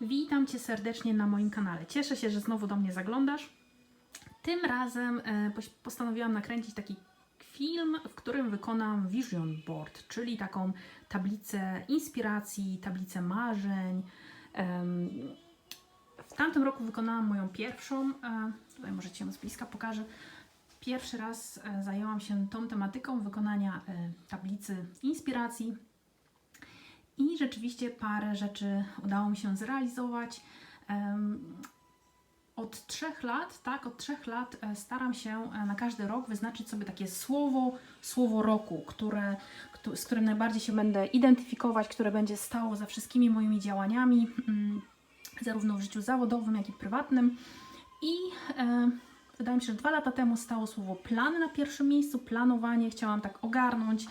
Witam Cię serdecznie na moim kanale. Cieszę się, że znowu do mnie zaglądasz. Tym razem e, postanowiłam nakręcić taki film, w którym wykonam vision board, czyli taką tablicę inspiracji, tablicę marzeń. W tamtym roku wykonałam moją pierwszą, e, tutaj może Ci ją z bliska pokażę. Pierwszy raz e, zajęłam się tą tematyką wykonania tablicy inspiracji. I rzeczywiście parę rzeczy udało mi się zrealizować. Od trzech lat, tak, od trzech lat e, staram się e, na każdy rok wyznaczyć sobie takie słowo, słowo roku, które, któ- z którym najbardziej się będę identyfikować, które będzie stało za wszystkimi moimi działaniami, mm, zarówno w życiu zawodowym, jak i prywatnym. I e, wydaje mi się, że dwa lata temu stało słowo plan na pierwszym miejscu, planowanie. Chciałam tak ogarnąć.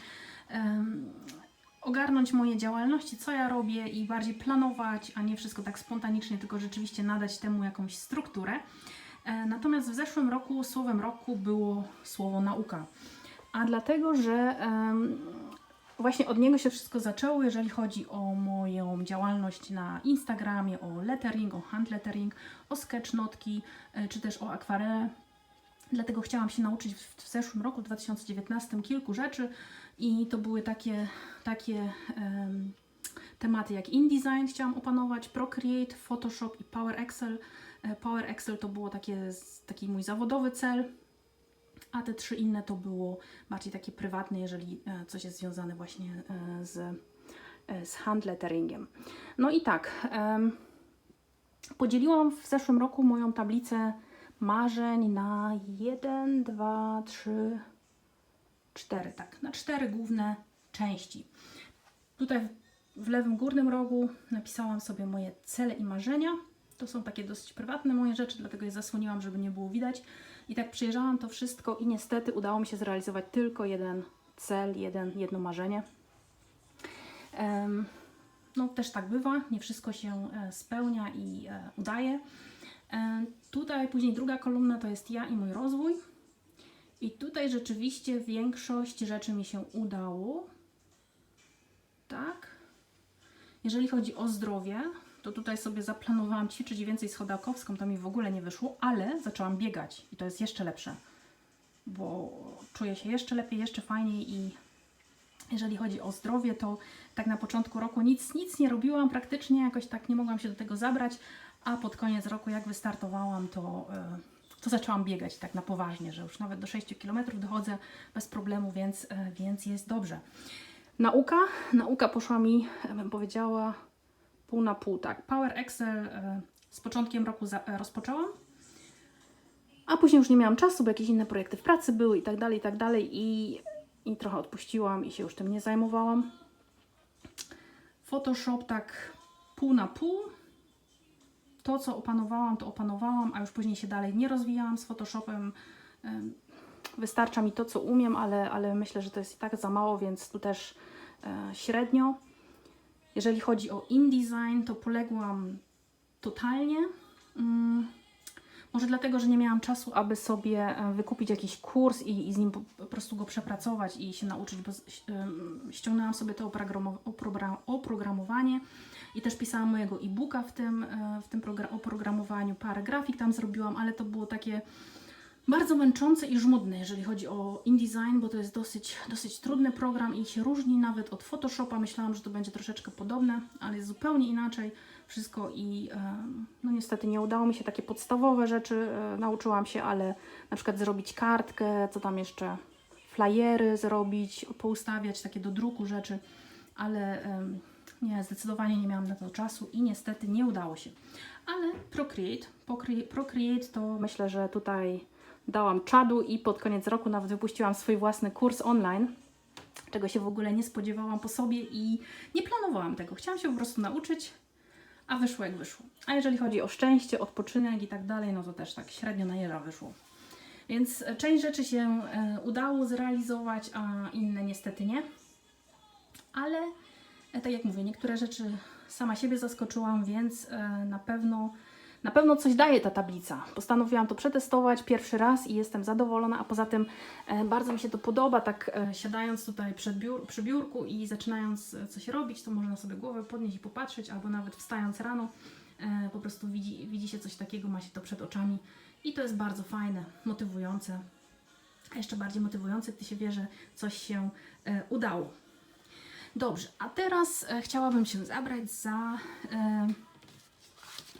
em, ogarnąć moje działalności, co ja robię i bardziej planować, a nie wszystko tak spontanicznie, tylko rzeczywiście nadać temu jakąś strukturę. E, Natomiast w zeszłym roku słowem roku było słowo nauka. A dlatego, że właśnie od niego się wszystko zaczęło, jeżeli chodzi o moją działalność na Instagramie, o lettering, o hand lettering, o sketchnotki, e, czy też o akwarele. Dlatego chciałam się nauczyć w w zeszłym roku, w 2019, kilku rzeczy i to były takie, takie em, tematy jak InDesign chciałam opanować, Procreate, Photoshop i Power Excel. E, Power Excel to było takie, taki mój zawodowy cel, a te trzy inne to było bardziej takie prywatne, jeżeli e, coś jest związane właśnie e, z, z hand letteringiem. No i tak, em, podzieliłam w zeszłym roku moją tablicę marzeń na 1, 2, 3, cztery, tak, na cztery główne części. Tutaj w lewym górnym rogu napisałam sobie moje cele i marzenia. To są takie dosyć prywatne moje rzeczy, dlatego je zasłoniłam, żeby nie było widać. I tak przejrzałam to wszystko i niestety udało mi się zrealizować tylko jeden cel, jeden, jedno marzenie. No też tak bywa, nie wszystko się e, spełnia i e, udaje. E, Tutaj później druga kolumna to jest ja i mój rozwój. I tutaj rzeczywiście większość rzeczy mi się udało. Tak. Jeżeli chodzi o zdrowie, to tutaj sobie zaplanowałam ćwiczyć więcej schodakowską, to mi w ogóle nie wyszło, ale zaczęłam biegać i to jest jeszcze lepsze, bo czuję się jeszcze lepiej, jeszcze fajniej i jeżeli chodzi o zdrowie, to tak na początku roku nic, nic nie robiłam praktycznie, jakoś tak nie mogłam się do tego zabrać, a pod koniec roku jak wystartowałam, to, e, to zaczęłam biegać tak na poważnie, że już nawet do 6 km dochodzę bez problemu, więc, e, więc jest dobrze. Nauka, nauka poszła mi, bym powiedziała, pół na pół, tak. Power Excel e, z początkiem roku rozpoczęłam, a później już nie miałam czasu, bo jakieś inne projekty w pracy były i tak dalej, i tak dalej i, i trochę odpuściłam i się już tym nie zajmowałam. Photoshop tak pół na pół. To, co opanowałam, to opanowałam, a już później się dalej nie rozwijałam z Photoshopem. Em, Wystarcza mi to, co umiem, ale, ale myślę, że to jest i tak za mało, więc tu też e, średnio. Jeżeli chodzi o InDesign, to poległam totalnie. Może dlatego, że nie miałam czasu, aby sobie e, wykupić jakiś kurs i, i z nim po, prostu go przepracować i się nauczyć, bo ściągnęłam sobie to oprogramo- oprogra- oprogramowanie i też pisałam mojego e-booka w tym, e, w tym progra- oprogramowaniu. Parę grafik tam zrobiłam, ale to było takie bardzo męczące i żmudne, jeżeli chodzi o InDesign, bo to jest dosyć, dosyć trudny program i się różni nawet od Photoshopa. Myślałam, że to będzie troszeczkę podobne, ale jest zupełnie inaczej wszystko i no niestety nie udało mi się takie podstawowe rzeczy e, nauczyłam się, ale na przykład zrobić kartkę, co tam jeszcze, flyery zrobić, poustawiać takie do druku rzeczy, ale nie, zdecydowanie nie miałam na to czasu i niestety nie udało się. Ale Procreate, Procreate to myślę, że tutaj dałam czadu i pod koniec roku nawet wypuściłam swój własny kurs online, czego się w ogóle nie spodziewałam po sobie i nie planowałam tego. Chciałam się po prostu nauczyć, a wyszło jak wyszło. A jeżeli chodzi o szczęście, odpoczynek i tak dalej, no to też tak średnio na jeża wyszło. Więc e, część rzeczy się e, udało zrealizować, a inne niestety nie. Ale e, tak jak mówię, niektóre rzeczy sama siebie zaskoczyłam, więc na pewno na pewno coś daje ta tablica. Postanowiłam to przetestować pierwszy raz i jestem zadowolona, a poza tym e, bardzo mi się to podoba, tak e, siadając tutaj przed biur, przy biurku i zaczynając e, coś robić, to można sobie głowę podnieść i popatrzeć, albo nawet wstając rano, po prostu widzi, widzi się coś takiego, ma się to przed oczami i to jest bardzo fajne, motywujące. Jeszcze bardziej motywujące, gdy się wie, że coś się udało. Dobrze, a teraz chciałabym się zabrać za,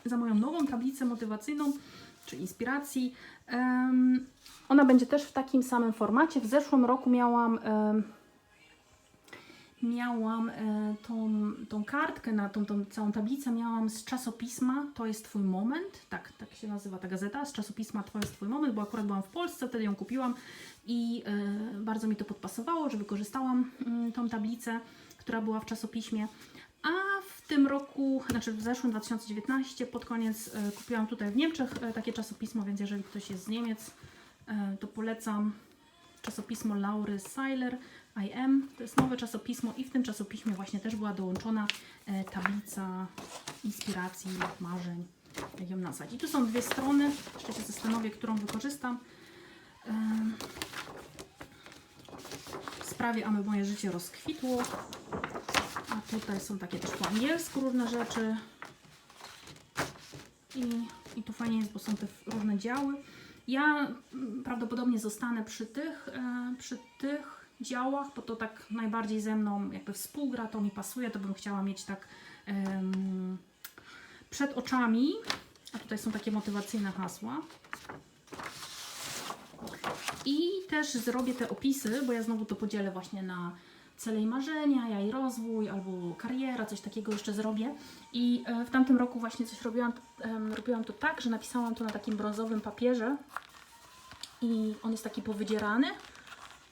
za moją nową tablicę motywacyjną, czy inspiracji. Em, ona będzie też w takim samym formacie. W zeszłym roku miałam, em, miałam e, tą, tą kartkę, na tą, tą całą tablicę miałam z czasopisma To jest Twój moment. Tak, tak się nazywa ta gazeta. Z czasopisma To jest Twój moment, bo akurat byłam w Polsce, wtedy ją kupiłam i e, bardzo mi to podpasowało, że wykorzystałam mm, tą tablicę, która była w czasopiśmie. A w tym roku, znaczy w zeszłym 2019, pod koniec e, kupiłam tutaj w Niemczech e, takie czasopismo, więc jeżeli ktoś jest z Niemiec, e, to polecam czasopismo Laury Seiler I Am. To jest nowe czasopismo i w tym czasopiśmie właśnie też była dołączona tablica inspiracji, marzeń, jak ją nazwać. I tu są dwie strony, jeszcze się zastanowię, którą wykorzystam. Sprawie, aby moje życie rozkwitło. Tutaj są takie też po angielsku różne rzeczy. I, I tu fajnie jest, bo są te różne działy. Ja mm, prawdopodobnie zostanę przy tych, e, przy tych działach, bo to tak najbardziej ze mną jakby współgra, to mi pasuje, to bym chciała mieć tak przed oczami. A tutaj są takie motywacyjne hasła. I też zrobię te opisy, bo ja znowu to podzielę właśnie na cele i marzenia, ja i rozwój, albo kariera, coś takiego jeszcze zrobię. I e, w tamtym roku właśnie coś robiłam, robiłam to tak, że napisałam to na takim brązowym papierze i on jest taki powydzierany,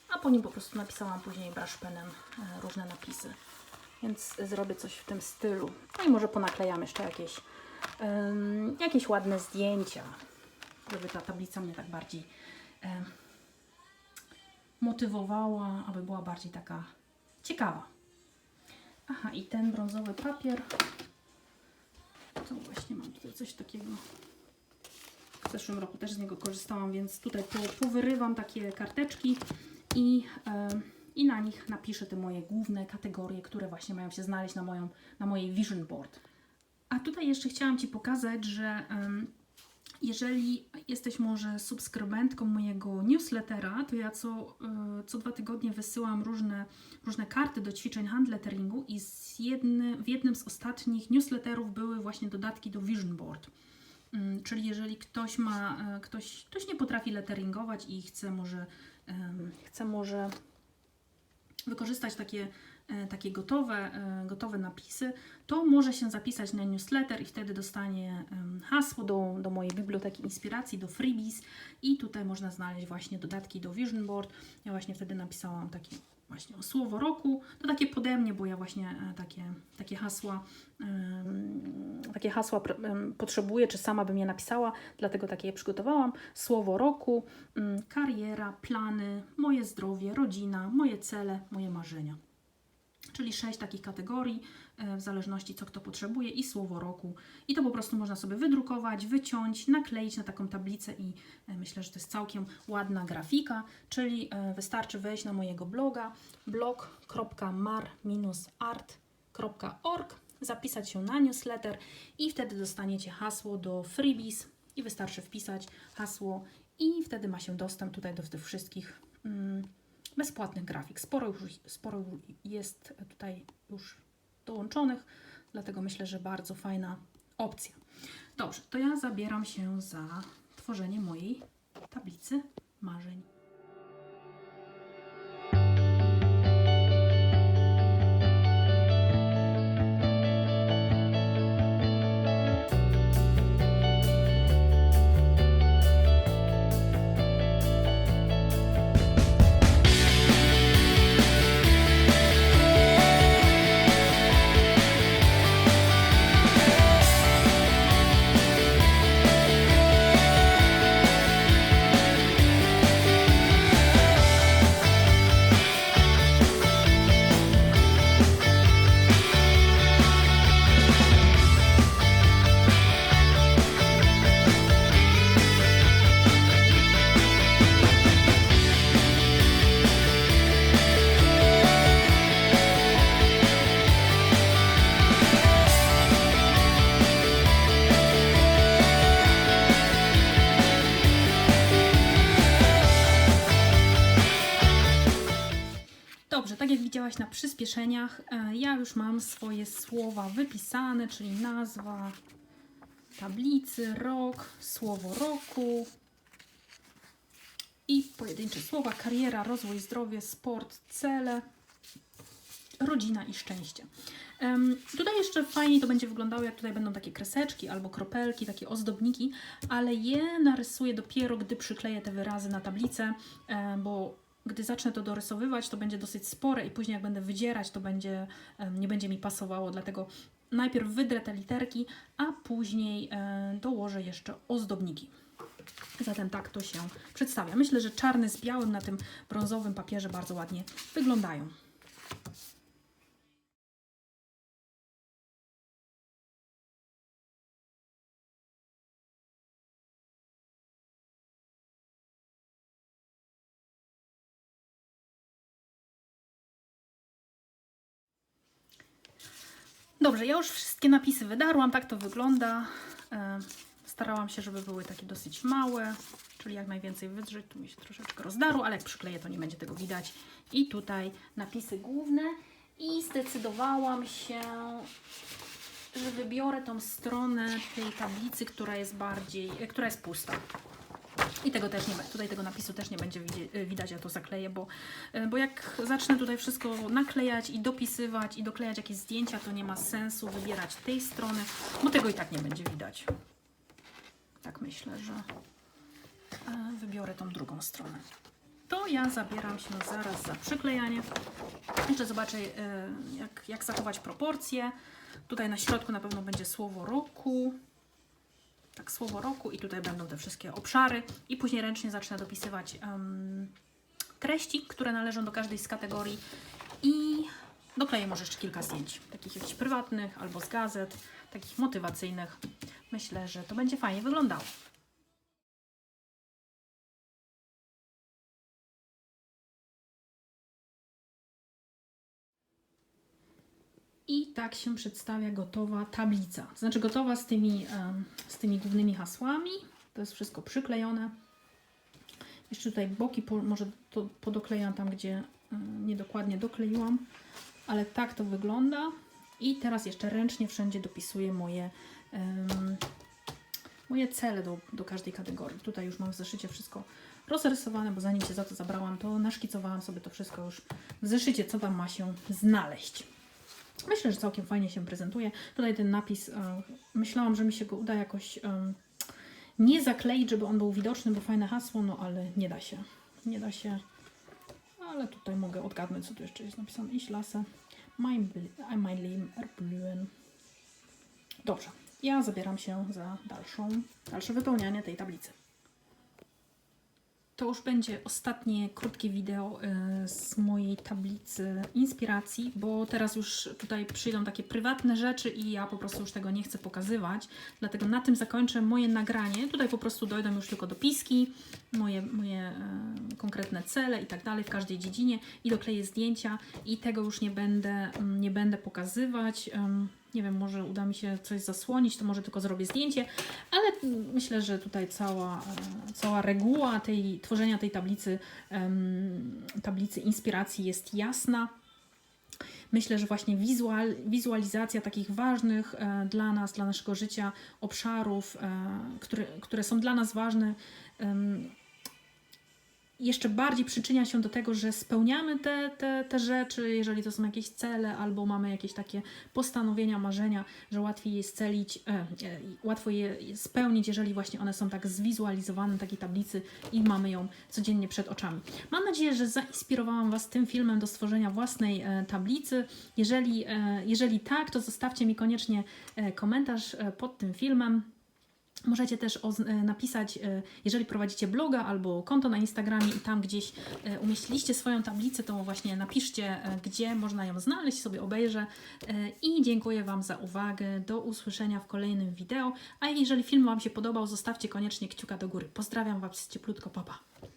a po nim po prostu napisałam później braszpenem e, różne napisy. Więc zrobię coś w tym stylu. No i może ponaklejam jeszcze jakieś, em, jakieś ładne zdjęcia, żeby ta tablica mnie tak bardziej em, motywowała, aby była bardziej taka ciekawa. Aha, i ten brązowy papier. To właśnie mam tutaj coś takiego. W zeszłym roku też z niego korzystałam, więc tutaj po, powyrywam takie karteczki i, e, i na nich napiszę te moje główne kategorie, które właśnie mają się znaleźć na, moją, na mojej vision board. A tutaj jeszcze chciałam Ci pokazać, że em, jeżeli jesteś może subskrybentką mojego newslettera, to ja co, e, co dwa tygodnie wysyłam różne, różne karty do ćwiczeń handletteringu i z jedny, w jednym z ostatnich newsletterów były właśnie dodatki do Vision Board. Mm, Czyli jeżeli ktoś ma, e, ktoś, ktoś nie potrafi letteringować i chce może, chce może wykorzystać takie, takie gotowe, e, gotowe napisy, to może się zapisać na newsletter i wtedy dostanie hasło do, do mojej biblioteki inspiracji, do freebies i tutaj można znaleźć właśnie dodatki do Vision Board. Ja właśnie wtedy napisałam takie właśnie o słowo roku, to takie pode mnie, bo ja właśnie e, takie, takie hasła takie hasła potrzebuję, czy sama bym je napisała, dlatego takie je przygotowałam. Słowo roku, mm, kariera, plany, moje zdrowie, rodzina, moje cele, moje marzenia. Czyli sześć takich kategorii, e, w zależności co kto potrzebuje i słowo roku. I to po prostu można sobie wydrukować, wyciąć, nakleić na taką tablicę i e, myślę, że to jest całkiem ładna grafika, czyli e, wystarczy wejść na mojego bloga blog.mar-art.org, zapisać się na newsletter i wtedy dostaniecie hasło do freebies i wystarczy wpisać hasło i wtedy ma się dostęp tutaj do tych wszystkich mm, bezpłatnych grafik. Sporo już sporo jest tutaj już dołączonych, dlatego myślę, że bardzo fajna opcja. Dobrze, to ja zabieram się za tworzenie mojej tablicy marzeń. Widziałaś na przyspieszeniach, e, ja już mam swoje słowa wypisane, czyli nazwa tablicy, rok, słowo roku i pojedyncze słowa kariera, rozwój, zdrowie, sport, cele, rodzina i szczęście. Tutaj jeszcze fajnie to będzie wyglądało, jak tutaj będą takie kreseczki albo kropelki, takie ozdobniki, ale je narysuję dopiero, gdy przykleję te wyrazy na tablicę, e, bo gdy zacznę to dorysowywać, to będzie dosyć spore i później jak będę wydzierać, to będzie, nie będzie mi pasowało, dlatego najpierw wydrę te literki, a później dołożę jeszcze ozdobniki. Zatem tak to się przedstawia. Myślę, że czarny z białym na tym brązowym papierze bardzo ładnie wyglądają. Dobrze, ja już wszystkie napisy wydarłam, tak to wygląda. E, Starałam się, żeby były takie dosyć małe, czyli jak najwięcej wydrzeć. Tu mi się troszeczkę rozdarło, ale jak przykleję, to nie będzie tego widać. I tutaj napisy główne. I zdecydowałam się, że wybiorę tą stronę tej tablicy, która jest bardziej, która jest pusta. I tego też nie będzie, tutaj tego napisu też nie będzie y, widać, ja to zakleję, bo, y, bo jak zacznę tutaj wszystko naklejać i dopisywać i doklejać jakieś zdjęcia, to nie ma sensu wybierać tej strony, bo tego i tak nie będzie widać. Tak myślę, że e, wybiorę tą drugą stronę. To ja zabieram się zaraz za przyklejanie. Jeszcze zobaczę, e, jak, jak zachować proporcje. Tutaj na środku na pewno będzie słowo roku tak słowo roku i tutaj będą te wszystkie obszary i później ręcznie zacznę dopisywać em, treści, które należą do każdej z kategorii i dokleję może jeszcze kilka zdjęć, takich jakichś prywatnych albo z gazet, takich motywacyjnych. Myślę, że to będzie fajnie wyglądało. I tak się przedstawia gotowa tablica. Znaczy gotowa z tymi, z tymi głównymi hasłami. To jest wszystko przyklejone. Jeszcze tutaj boki po, może to podoklejam tam, gdzie niedokładnie dokleiłam. Ale tak to wygląda. I teraz jeszcze ręcznie wszędzie dopisuję moje, em, moje cele do, do każdej kategorii. Tutaj już mam w zeszycie wszystko rozrysowane, bo zanim się za to zabrałam, to naszkicowałam sobie to wszystko już w zeszycie, co tam ma się znaleźć. Myślę, że całkiem fajnie się prezentuje. Tutaj ten napis, e, myślałam, że mi się go uda jakoś nie zakleić, żeby on był widoczny, bo fajne hasło, no ale nie da się. Nie da się. Ale tutaj mogę odgadnąć, co tu jeszcze jest napisane. Ich lasse mein, mein Leben erblühen. Dobrze, ja zabieram się za dalszą, dalsze wypełnianie tej tablicy. To już będzie ostatnie krótkie wideo y, z mojej tablicy inspiracji, bo teraz już tutaj przyjdą takie prywatne rzeczy i ja po prostu już tego nie chcę pokazywać. Dlatego na tym zakończę moje nagranie. Tutaj po prostu dojdą już tylko dopiski, moje, moje y, konkretne cele i tak dalej w każdej dziedzinie i dokleję zdjęcia i tego już nie będę, mm, nie będę pokazywać. Nie wiem, może uda mi się coś zasłonić, to może tylko zrobię zdjęcie, ale myślę, że tutaj cała, e, cała reguła tej, tworzenia tej tablicy, tablicy inspiracji jest jasna. Myślę, że właśnie wizual, wizualizacja takich ważnych e, dla nas, dla naszego życia obszarów, e, które, które są dla nas ważne, em, jeszcze bardziej przyczynia się do tego, że spełniamy te, te, te rzeczy, jeżeli to są jakieś cele, albo mamy jakieś takie postanowienia, marzenia, że łatwiej je scelić, e, e, łatwo je spełnić, jeżeli właśnie one są tak zwizualizowane w takiej tablicy i mamy ją codziennie przed oczami. Mam nadzieję, że zainspirowałam Was tym filmem do stworzenia własnej e, tablicy. Jeżeli, e, jeżeli tak, to zostawcie mi koniecznie e, komentarz e, pod tym filmem. Możecie też e, napisać, e, jeżeli prowadzicie bloga albo konto na Instagramie i tam gdzieś e, umieściliście swoją tablicę, to właśnie napiszcie, gdzie można ją znaleźć, sobie obejrzę. I dziękuję Wam za uwagę. Do usłyszenia w kolejnym wideo. A jeżeli film Wam się podobał, zostawcie koniecznie kciuka do góry. Pozdrawiam Was cieplutko, papa. Pa.